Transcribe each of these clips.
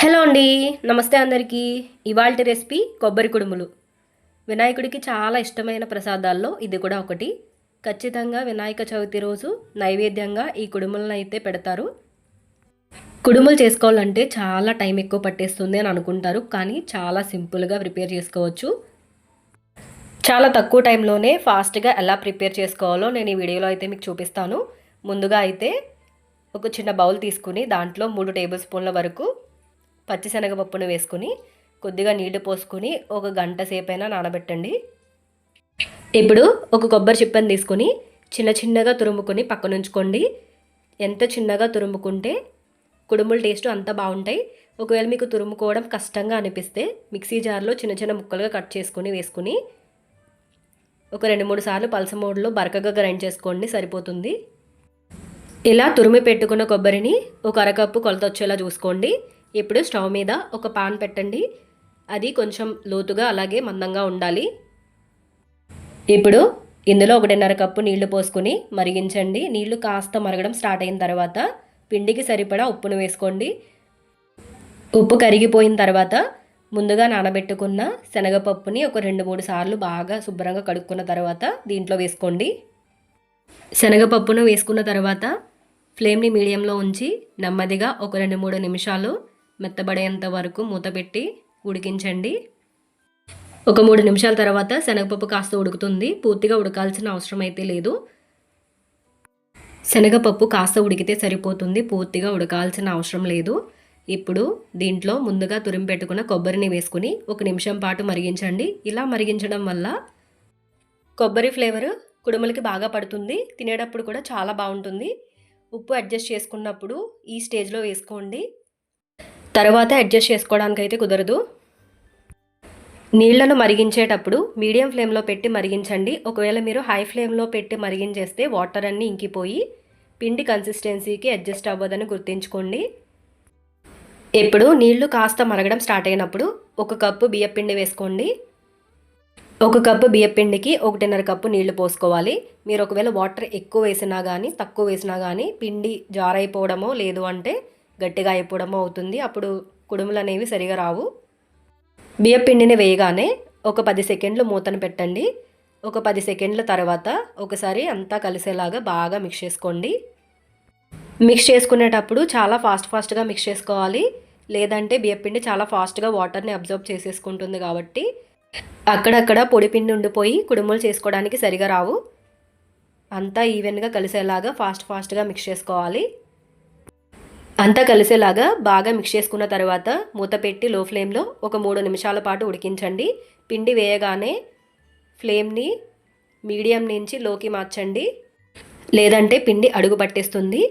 Hello అండి నమస్తే అందరికీ. ఇవాళ రెసిపీ కొబ్బరి కుడుములు. వినాయకుడికి చాలా ఇష్టమైన ప్రసాదాల్లో ఇది కూడా ఒకటి. ఖచ్చితంగా వినాయక చవితి రోజు నైవేద్యంగా ఈ కుడుములను అయితే పెడతారు. కుడుములు చేసుకోవాలంటే చాలా టైం ఎక్కువ పట్టేస్తుంది అని అనుకుంటారు కానీ చాలా సింపుల్గా ప్రిపేర్ చేసుకోవచ్చు. చాలా తక్కువ టైంలోనే ఫాస్ట్గా ఎలా ప్రిపేర్ చేసుకోవాలో నేను ఈ వీడియోలో అయితే మీకు చూపిస్తాను. ముందుగా అయితే ఒక చిన్న బౌల్ తీసుకుని దాంట్లో మూడు టేబుల్ స్పూన్ల వరకు పచ్చిశనగపప్పును వేసుకుని కొద్దిగా నీళ్ళు పోసుకొని ఒక గంట సేపైనా నానబెట్టండి. ఇప్పుడు ఒక కొబ్బరి చిప్పని తీసుకొని చిన్న చిన్నగా తురుముకొని పక్కనుంచుకోండి ఎంత చిన్నగా తురుముకుంటే కుడుముల టేస్ట్ అంత బాగుంటాయి. ఒకవేళ మీకు తురుముకోవడం కష్టంగా అనిపిస్తే మిక్సీ జార్లో చిన్న చిన్న ముక్కలుగా కట్ చేసుకుని వేసుకుని ఒక రెండు మూడు సార్లు పలస మోడ్లో బరకగా గ్రైండ్ చేసుకోండి సరిపోతుంది. ఇలా తురిమి పెట్టుకున్న కొబ్బరిని ఒక అరకప్పు కొలత వచ్చేలా చూసుకోండి. ఇప్పుడు స్టవ్ మీద ఒక పాన్ పెట్టండి. అది కొంచెం లోతుగా అలాగే మందంగా ఉండాలి. ఇప్పుడు ఇందులో ఒకటిన్నర కప్పు నీళ్ళు పోసుకుని మరిగించండి. నీళ్ళు కాస్త మరగడం స్టార్ట్ అయిన తర్వాత పిండికి సరిపడా ఉప్పును వేసుకోండి. ఉప్పు కరిగిపోయిన తర్వాత ముందుగా నానబెట్టుకున్న శనగపప్పుని ఒక రెండు మూడు సార్లు బాగా శుభ్రంగా కడుక్కున్న తర్వాత దీంట్లో వేసుకోండి. శనగపప్పును వేసుకున్న తర్వాత ఫ్లేమ్ని మీడియంలో ఉంచి నెమ్మదిగా ఒక రెండు మూడు నిమిషాలు మెత్తబడేంత వరకు మూత పెట్టి ఉడికించండి. ఒక మూడు నిమిషాల తర్వాత శనగపప్పు కాస్త ఉడుకుతుంది. పూర్తిగా ఉడకాల్సిన అవసరం అయితే లేదు. శనగపప్పు కాస్త ఉడికితే సరిపోతుంది. పూర్తిగా ఉడకాల్సిన అవసరం లేదు. ఇప్పుడు దీంట్లో ముందుగా తురిమి పెట్టుకున్న కొబ్బరిని వేసుకుని ఒక నిమిషం పాటు మరిగించండి. ఇలా మరిగించడం వల్ల కొబ్బరి ఫ్లేవర్ కుడుములకి బాగా పడుతుంది. తినేటప్పుడు కూడా చాలా బాగుంటుంది. ఉప్పు అడ్జస్ట్ చేసుకున్నప్పుడు ఈ స్టేజ్లో వేసుకోండి. తర్వాత అడ్జస్ట్ చేసుకోవడానికి అయితే కుదరదు. నీళ్ళను మరిగించేటప్పుడు మీడియం ఫ్లేమ్లో పెట్టి మరిగించండి. ఒకవేళ మీరు హై ఫ్లేమ్లో పెట్టి మరిగించేస్తే వాటర్ అన్నీ ఇంకిపోయి పిండి కన్సిస్టెన్సీకి అడ్జస్ట్ అవ్వదని గుర్తుంచుకోండి. ఇప్పుడు నీళ్ళు కాస్త మరగడం స్టార్ట్ అయినప్పుడు ఒక కప్పు బియ్యపిండి వేసుకోండి. ఒక కప్పు బియ్యపిండికి ఒకటిన్నర కప్పు నీళ్ళు పోసుకోవాలి. మీరు ఒకవేళ వాటర్ ఎక్కువ వేసినా కానీ తక్కువ వేసినా కానీ పిండి జారైపోవడమో లేదు అంటే గట్టిగా అయిపోవడమో అవుతుంది. అప్పుడు కుడుములు అనేవి సరిగా రావు. బియ్యపిండిని వేయగానే ఒక పది సెకండ్లు మూతను పెట్టండి. ఒక పది సెకండ్ల తర్వాత ఒకసారి అంతా కలిసేలాగా బాగా మిక్స్ చేసుకోండి. మిక్స్ చేసుకునేటప్పుడు చాలా ఫాస్ట్ ఫాస్ట్గా మిక్స్ చేసుకోవాలి. లేదంటే బియ్యపిండి చాలా ఫాస్ట్గా వాటర్ని అబ్జర్వ్ చేసేసుకుంటుంది కాబట్టి అక్కడక్కడ పొడిపిండి ఉండిపోయి కుడుములు చేసుకోవడానికి సరిగా రావు. అంతా ఈవెన్గా కలిసేలాగా ఫాస్ట్ ఫాస్ట్గా మిక్స్ చేసుకోవాలి. అంతా కలిసేలాగా బాగా మిక్స్ చేసుకున్న తర్వాత మూత పెట్టి లో ఫ్లేమ్లో ఒక మూడు నిమిషాల పాటు ఉడికించండి. పిండి వేయగానే ఫ్లేమ్ని మీడియం నుంచి లోకి మార్చండి. లేదంటే పిండి అడుగు పట్టేస్తుంది.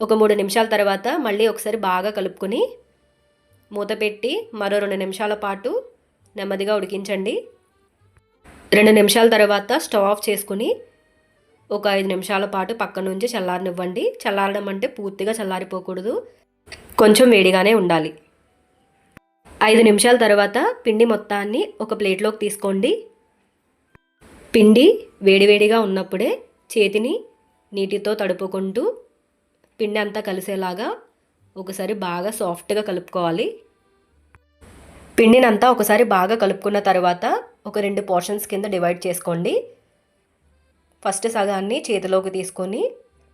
ఒక మూడు నిమిషాల తర్వాత మళ్ళీ ఒకసారి బాగా కలుపుకొని మూత పెట్టి మరో రెండు నిమిషాల పాటు నెమ్మదిగా ఉడికించండి. రెండు నిమిషాల తర్వాత స్టవ్ ఆఫ్ చేసుకుని ఒక ఐదు నిమిషాల పాటు పక్క నుంచి చల్లారనివ్వండి. చల్లారడం అంటే పూర్తిగా చల్లారిపోకూడదు. కొంచెం వేడిగానే ఉండాలి. ఐదు నిమిషాల తర్వాత పిండి మొత్తాన్ని ఒక ప్లేట్లోకి తీసుకోండి. పిండి వేడివేడిగా ఉన్నప్పుడే చేతిని నీటితో తడుపుకుంటూ పిండి అంతా కలిసేలాగా ఒకసారి బాగా సాఫ్ట్గా కలుపుకోవాలి. పిండినంతా ఒకసారి బాగా కలుపుకున్న తర్వాత ఒక రెండు పోర్షన్స్ కింద డివైడ్ చేసుకోండి. ఫస్ట్ సగాన్ని చేతిలోకి తీసుకొని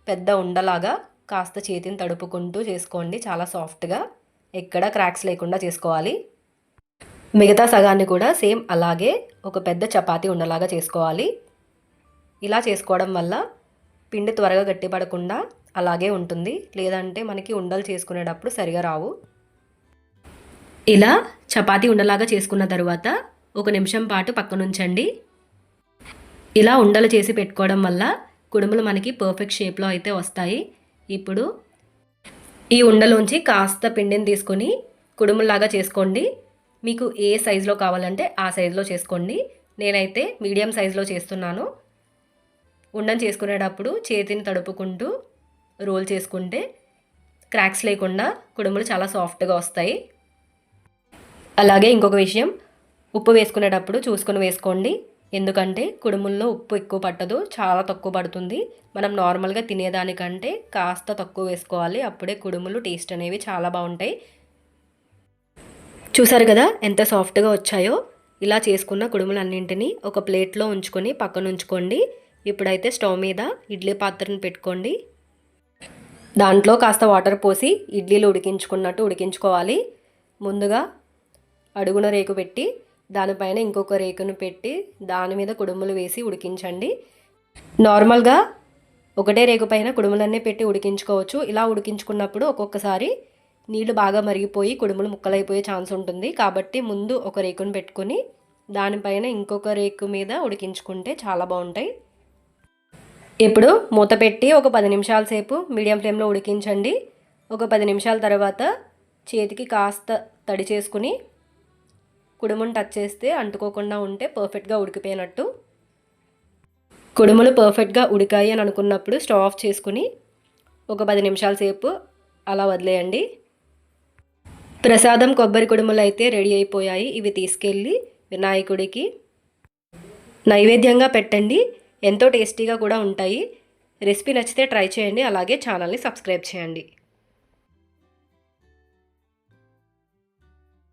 పెద్ద ఉండలాగా కాస్త చేతిని తడుపుకుంటూ చేసుకోండి. చాలా సాఫ్ట్గా ఎక్కడ క్రాక్స్ లేకుండా చేసుకోవాలి. మిగతా సగాన్ని కూడా సేమ్ అలాగే ఒక పెద్ద చపాతీ ఉండలాగా చేసుకోవాలి. ఇలా చేసుకోవడం వల్ల పిండి త్వరగా గట్టిపడకుండా అలాగే ఉంటుంది. లేదంటే మనకి ఉండలు చేసుకునేటప్పుడు సరిగా రావు. ఇలా చపాతీ ఉండలాగా చేసుకున్న తర్వాత ఒక నిమిషం పాటు పక్కనుంచండి. ఇలా ఉండలు చేసి పెట్టుకోవడం వల్ల కుడుములు మనకి పర్ఫెక్ట్ షేప్లో అయితే వస్తాయి. ఇప్పుడు ఈ ఉండలోంచి కాస్త పిండిని తీసుకొని కుడుములాగా చేసుకోండి. మీకు ఏ సైజులో కావాలంటే ఆ సైజులో చేసుకోండి. నేనైతే మీడియం సైజులో చేస్తున్నాను. ఉండను చేసుకునేటప్పుడు చేతిని తడుపుకుంటూ రోల్ చేసుకుంటే క్రాక్స్ లేకుండా కుడుములు చాలా సాఫ్ట్గా వస్తాయి. అలాగే ఇంకొక విషయం ఉప్పు వేసుకునేటప్పుడు చూసుకొని వేసుకోండి. ఎందుకంటే కుడుముల్లో ఉప్పు ఎక్కువ పట్టదు చాలా తక్కువ పడుతుంది. మనం నార్మల్గా తినేదానికంటే కాస్త తక్కువ వేసుకోవాలి. అప్పుడే కుడుములు టేస్ట్ అనేవి చాలా బాగుంటాయి. చూసారు కదా ఎంత సాఫ్ట్గా వచ్చాయో? ఇలా చేసుకున్న కుడుములన్నింటినీ ఒక ప్లేట్లో ఉంచుకొని పక్కన ఉంచుకోండి. ఇప్పుడైతే స్టవ్ మీద ఇడ్లీ పాత్రను పెట్టుకోండి. దాంట్లో కాస్త వాటర్ పోసి ఇడ్లీలు ఉడికించుకున్నట్టు ఉడికించుకోవాలి. ముందుగా అడుగున రేకు పెట్టి దానిపైన ఇంకొక రేకును పెట్టి దాని మీద కుడుములు వేసి ఉడికించండి. నార్మల్గా ఒకటే రేకు పైన కుడుములన్నీ పెట్టి ఉడికించుకోవచ్చు. ఇలా ఉడికించుకున్నప్పుడు ఒక్కొక్కసారి నీళ్ళు బాగా మరిగిపోయి కుడుములు ముక్కలైపోయే ఛాన్స్ ఉంటుంది. కాబట్టి ముందు ఒక రేకును పెట్టుకొని దానిపైన ఇంకొక రేకు మీద ఉడికించుకుంటే చాలా బాగుంటాయి. ఇప్పుడు మూత పెట్టి ఒక పది నిమిషాల సేపు మీడియం ఫ్లేమ్లో ఉడికించండి. ఒక పది నిమిషాల తర్వాత చేతికి కాస్త తడి చేసుకుని కుడుమును టచ్ చేస్తే అంటుకోకుండా ఉంటే పర్ఫెక్ట్గా ఉడికిపోయినట్టు. కుడుములు పర్ఫెక్ట్గా ఉడికాయి అని అనుకున్నప్పుడు స్టవ్ ఆఫ్ చేసుకుని ఒక పది నిమిషాల సేపు అలా వదిలేయండి. ప్రసాదం కొబ్బరి కుడుములు అయితే రెడీ అయిపోయాయి. ఇవి తీసుకెళ్ళి వినాయకుడికి నైవేద్యంగా పెట్టండి. ఎంతో టేస్టీగా కూడా ఉంటాయి. రెసిపీ నచ్చితే ట్రై చేయండి. అలాగే ఛానల్ని సబ్స్క్రైబ్ చేయండి.